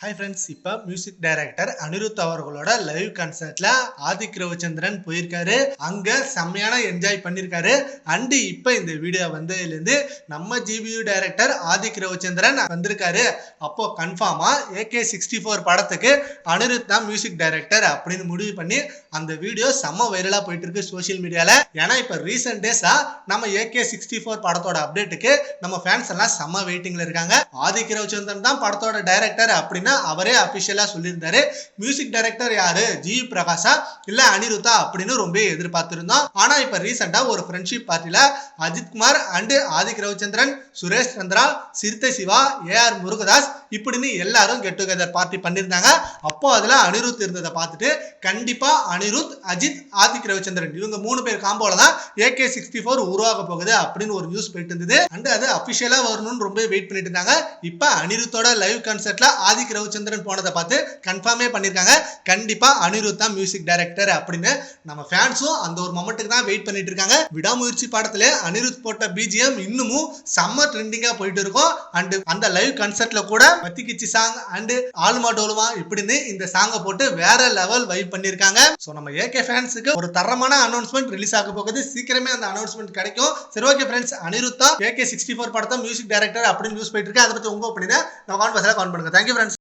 Hi friends இப்போ music director Anirudh அவர்களோட live கன்சர்ட்ல ஆதிக் ரவிச்சந்திரன் போயிருக்காரு. அங்க செம்மையான என்ஜாய் பண்ணியிருக்காரு அண்டு இப்போ இந்த வீடியோ வந்ததுலேருந்து நம்ம ஜிபியு டைரக்டர் ஆதிக் ரவிச்சந்திரன் வந்திருக்காரு. அப்போ கன்ஃபார்மா ஏகே சிக்ஸ்டி ஃபோர் படத்துக்கு அனிருத் தான் மியூசிக் டைரக்டர் அப்படின்னு முடிவு பண்ணி அந்த வீடியோ செம்ம வைரலாக போயிட்டு இருக்கு சோஷியல் மீடியாவில் ஏன்னா இப்போ ரீசெண்ட் டேஸா நம்ம ஏகே சிக்ஸ்டி ஃபோர் படத்தோட அப்டேட்டுக்கு நம்ம ஃபேன்ஸ் எல்லாம் செம்ம வெயிட்டிங்ல இருக்காங்க. ஆதிக் ரவிச்சந்திரன் தான் படத்தோட டைரக்டர் அப்படின்னு அவரே அபிஷியலா சொல்லியிருந்தாரு. மியூசிக் டைரக்டர் யாரு? ஜி பிரகாஷா இல்ல அனிருத்தா அப்படின்னு ரொம்ப எதிர்பார்த்திருந்தோம். ஆனா இப்ப ரீசெண்டா ஒரு ஃப்ரெண்ட்ஷிப் பார்ட்டில Ajith Kumar and Adhik Ravichandran Suresh Chandra Siruthai Siva A R Murugadoss இப்படின்னு எல்லாரும் கெட் டுகெதர் பார்ட்டி பண்ணியிருந்தாங்க. அப்போ அதுல அனிருத் இருந்ததை பார்த்துட்டு கண்டிப்பா அனிருத் அஜித் ஆதிக் ரவிச்சந்திரன் இவங்க மூணு பேர் காம்போல தான் ஏகே சிக்ஸ்டி ஃபோர் உருவாக போகுது அப்படின்னு ஒரு நியூஸ் போயிட்டு இருந்தது. அண்ட் அது அபிஷியலா வரணும்னு ரொம்ப வெயிட் பண்ணிட்டு இருந்தாங்க. இப்ப அனிருத்தோட லைவ் கன்சர்ட்ல ஆதிக் ரவிச்சந்திரன் போனதை பார்த்து கன்ஃபார்மே பண்ணியிருக்காங்க கண்டிப்பா அனிருத் தான் மியூசிக் டைரக்டர் அப்படின்னு நம்ம ஃபேன்ஸும் அந்த ஒரு மொமெண்ட்டுக்கு தான் வெயிட் பண்ணிட்டு இருக்காங்க. விடாமுயற்சி படத்துல அனிருத் போட்ட பிஜிஎம் இன்னமும் செம்ம ட்ரெண்டிங்காக போயிட்டு இருக்கும். அண்டு அந்த லைவ் கன்சர்ட்ல கூட மத்தி கிச்சி சாங் அண்டு ஆல்மா டோலுமா இப்படின்னு இந்த சாங்கை போட்டு வேற லெவல் வைப் பண்ணிருக்காங்க. ஸோ நம்ம ஏகே ஃபேன்ஸுக்கு ஒரு தரமான அனௌன்ஸ்மெண்ட் ரிலீஸ் ஆக போகுது. சீக்கிரமே அந்த அனௌன்ஸ்மெண்ட் கிடைக்கும். சரி ஓகே ஃப்ரெண்ட்ஸ் அனிருத்தா ஏகே சிக்ஸ்டி ஃபோர் படத்தை மியூசிக் டைரக்டர் அப்படின்னு நியூஸ் போயிட்டு இருக்கு. அதை பத்தி உங்க ஒப்பீனியன் நம்ம கான் பண்ணுங்க. Thank you friends